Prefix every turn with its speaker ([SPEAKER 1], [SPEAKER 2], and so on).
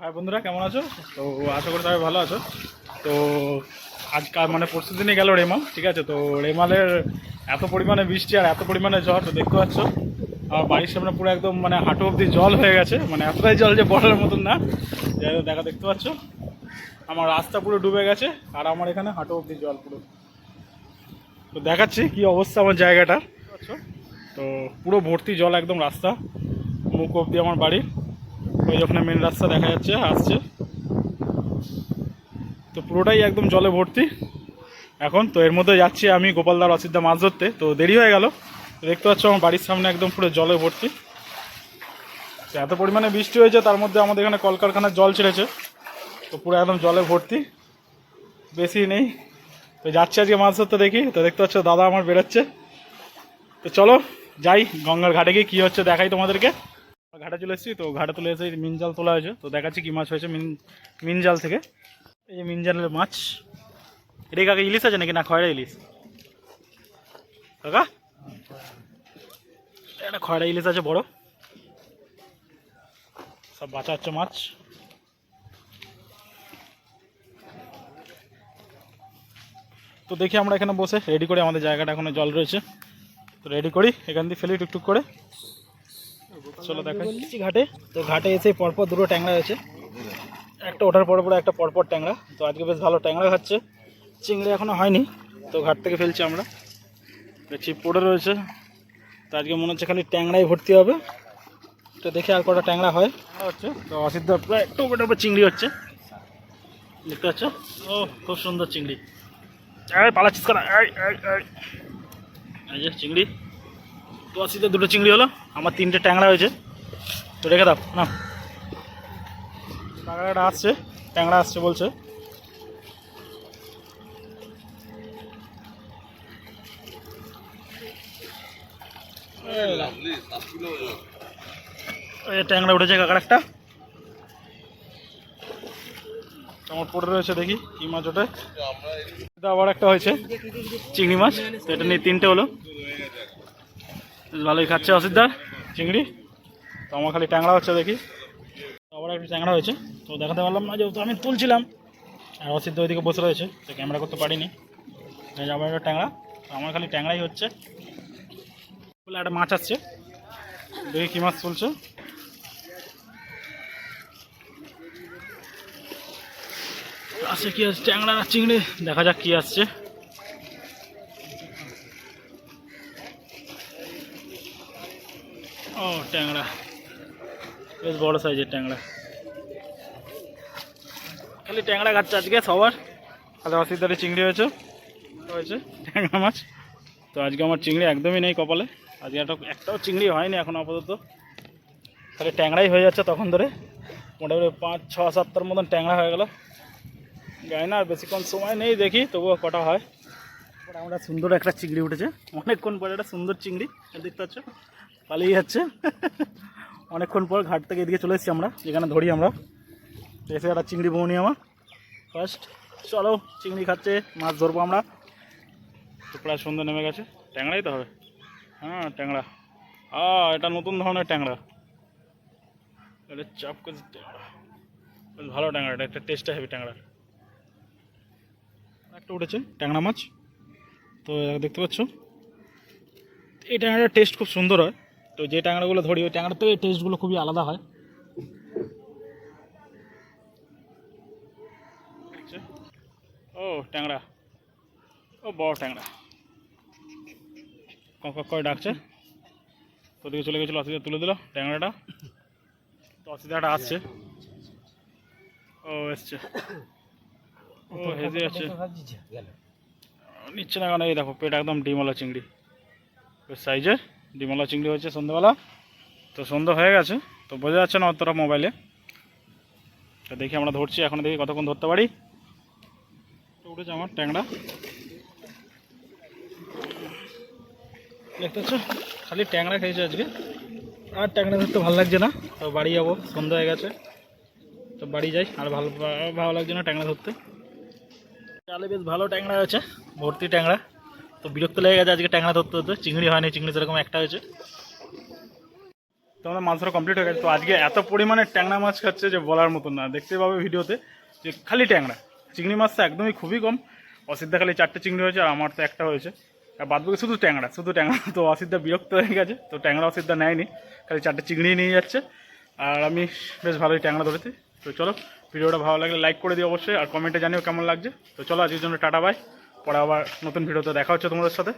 [SPEAKER 1] High বন্ধুরা, কেমন আছো? তো আশা করি সবাই ভালো আছো। তো আজকাল মানে পরশু দিনই গেল রেমাল, ঠিক আছে? তো রেমালের এত পরিমাণে বৃষ্টি আর এত পরিমাণে ঝড়, তো দেখতে পাচ্ছ, আমার বাড়ির সামনে পুরো একদম মানে হাঁটু অবধি জল হয়ে গেছে মানে এতটাই জল যে বলার মতন না। দেখা, দেখতে পাচ্ছ, আমার রাস্তা পুরো ডুবে গেছে আর আমার এখানে হাঁটু অবধি জল পুরো। তো দেখাচ্ছি কি অবস্থা আমার জায়গাটা তো পুরো ভর্তি জল একদম রাস্তা, মুখ অবধি আমার বাড়ি ওই ওখানে মেন রাস্তা দেখা যাচ্ছে, আসছে। তো পুরোটাই একদম জলে ভর্তি। এখন তো এর মধ্যে যাচ্ছি আমি গোপালদার অসিদ্ধা মাছ ধরতে। তো দেরি হয়ে গেল। দেখতে পাচ্ছ আমার বাড়ির সামনে একদম পুরো জলে ভর্তি। এত পরিমাণে বৃষ্টি হয়েছে, তার মধ্যে আমাদের এখানে কলকারখানার জল ছেড়েছে। তো পুরো একদম জলে ভর্তি। বেশি নেই। তো যাচ্ছি আজকে মাছ ধরতে দেখি। তো দেখতে পাচ্ছ দাদা আমার বেরোচ্ছে। তো চলো যাই, গঙ্গার ঘাটে গিয়ে কী হচ্ছে দেখাই তোমাদেরকে। ঘাটে চলে এসেছি, তো ঘাটে তুলে এসে মিন জাল তোলা হয়েছে, তো দেখাচ্ছি কি মাছ হয়েছে মিন মিন জাল থেকে। এই যে মিন জালের মাছ। এটা কাকে ইলিশ আছে নাকি? না, খয়রা ইলিশ। কাকা? একটা খয়রা ইলিশ আছে বড়। সব বাঁচা হচ্ছে মাছ। তো দেখি আমরা এখানে বসে রেডি করে আমাদের জায়গাটা এখনও জল রয়েছে। তো রেডি করি, এখান দিয়ে ফেলি টুকটুক করে। চলো দেখাচ্ছি ঘাটে। তো ঘাটে এসে পরপর দুটো ট্যাংরা আছে একটা ওঠার পর পরে একটা পরপর ট্যাংরা। তো আজকে বেশ ভালো ট্যাংরা খাচ্ছে। চিংড়ি এখনও হয়নি। তো ঘাট থেকে ফেলছি আমরা। ছিপ পড়ে রয়েছে। তো আজকে মনে হচ্ছে খালি ট্যাংরাই ভর্তি হবে। তো দেখি আর কটা ট্যাংরা হয়। হচ্ছে তো অসিদ্ধ প্রায় টোপে টোপে চিংড়ি হচ্ছে। দেখতে পাচ্ছ? ও, খুব সুন্দর চিংড়ি। পালাচ্ছিস করা চিংড়ি। তো অসিদ্ধ দুটো চিংড়ি হলো, আমার তিনটে ট্যাংরা হয়েছে। তো রেখে দাও না কাঁকড়াটা আসছে, ট্যাংরা আসছে বলছে। ট্যাংরা উঠেছে কাঁকড়া একটা। আমার পড়ে রয়েছে দেখি, কি মাছ ওটা। আবার একটা হয়েছে, চিংড়ি মাছ। তো এটা নিয়ে তিনটে হলো। ভালোই খাচ্ছে অসিদ্ধার চিংড়ি। তো আমার খালি ট্যাংরা হচ্ছে দেখি। আবার একটু ট্যাংরা হয়েছে, তো দেখাতে পারলাম না, যেহেতু আমি তুলছিলাম। আর অসিদ্ধ ওইদিকে বসে রয়েছে, তো ক্যামেরা করতে পারিনি। আবার একটা ট্যাংরা তো আমার খালি ট্যাংরাই হচ্ছে। বলে একটা মাছ আসছে, দেখি কী মাছ চলছে আসছে কি আসছে, ট্যাংরা চিংড়ি, দেখা যাক কি আসছে। ও ট্যাংরা। বেশ বড় সাইজের ট্যাংরা। খালি ট্যাংরা খাচ্ছে আজকে সবার। খালি অসিদ্ধারে চিংড়ি হয়েছে। হয়েছে ট্যাংরা মাছ। তো আজকে আমার চিংড়ি একদমই নেই কপালে। আজকে একটা একটাও চিংড়ি হয়নি এখন আপাতত। খালি ট্যাংরাই হয়ে যাচ্ছে তখন ধরে। মোটামুটি পাঁচ ছ সাতটার মতন ট্যাংরা হয়ে গেল। জানি না আর বেশিক্ষণ সময় নেই দেখি তবুও কটা হয়। আমরা সুন্দর একটা চিংড়ি উঠেছে। অনেকক্ষণ পরে একটা সুন্দর চিংড়ি দেখতে পাচ্ছ? পালিয়ে যাচ্ছে। অনেকক্ষণ পর ঘাট থেকে এদিকে চলে এসেছি আমরা, যেখানে ধরি আমরা। এসে একটা চিংড়ি বৌনি আমার। ফার্স্ট চলো চিংড়ি খাচ্ছে, মাছ ধরবো আমরা। প্রায় সন্ধ্যা নেমে গেছে। ট্যাংরাই তো হবে। হ্যাঁ ট্যাংরা। আ, এটা নতুন ধরনের ট্যাংরা। এটা চাপ করে ট্যাংরা। ভালো ট্যাংরা এটা, একটা টেস্টটা হেভি ট্যাংরা। একটা উঠেছে, ট্যাংরা মাছ। তো, দেখতে পাচ্ছ? এই ট্যাংরাটার টেস্ট খুব সুন্দর হয়। তো যে ট্যাংরাগুলো ধরি ওই ট্যাংরার থেকে টেস্টগুলো খুবই আলাদা হয়। ও ট্যাংরা। ও বড় ট্যাংরা। কক কক করে ডাকছে। তো দিকে চলে গেছিল অসুবিধা তুলে দিল ট্যাংরাটা। তো অসুবিধাটা আসছে। ও এসছে। ও হেজে আছে নিচ্ছে না কেন? এই দেখো পেট একদম ডিমলা চিংড়ি। বেশ সাইজের ডিমলা চিংড়ি হয়েছে সন্ধ্যাবেলা। তো সন্ধ্যা হয়ে গেছে, তো বোঝা যাচ্ছে না অতটা মোবাইলে। তো দেখি আমরা ধরছি, এখন দেখি কতক্ষণ ধরতে পারি। উঠেছে আমার ট্যাংরা। দেখতে পাচ্ছ? খালি ট্যাংরা খেয়েছে আজকে। আর ট্যাংরা ধরতে ভালো লাগছে না। তো বাড়ি যাব, সন্ধ্যা হয়ে গেছে। তো বাড়ি যাই, আর ভালো ভালো লাগছে না ট্যাংরা ধরতে। তাহলে বেশ ভালো ট্যাংরা হয়েছে, ভর্তি ট্যাংরা। তো বিরক্ত লেগে গেছে আজকে ট্যাংরা ধরতে হতে চিংড়ি হয়নি, চিংড়ি সেরকম একটা হয়েছে। তো আমাদের মাছ ধরা কমপ্লিট হয়ে গেছে। তো আজকে এত পরিমাণে ট্যাংরা মাছ খাচ্ছে যে বলার মতন না। দেখতে পাবে ভিডিওতে যে খালি ট্যাংরা। চিংড়ি মাছ তো একদমই খুবই কম। অসিদ্ধা খালি চারটে চিংড়ি হয়েছে আর আমার তো একটা হয়েছে। আর বাদবাকি শুধু ট্যাংরা শুধু ট্যাংরা। তো অসিদ্ধা বিরক্ত হয়ে গেছে। তো ট্যাংরা অসিদ্ধা নেয়নি। খালি চারটে চিংড়ি নিয়ে যাচ্ছে। আর আমি বেশ ভালোই ট্যাংরা ধরেছি। তো চলো, ভিডিওটা ভালো লাগলে লাইক করে দিও অবশ্যই। আর কমেন্টে জানিও কেমন লাগছে। তো চলো, আজকের জন্য টাটা বাই পরে আবার নতুন ভিডিওতে দেখা হচ্ছে তোমাদের সাথে।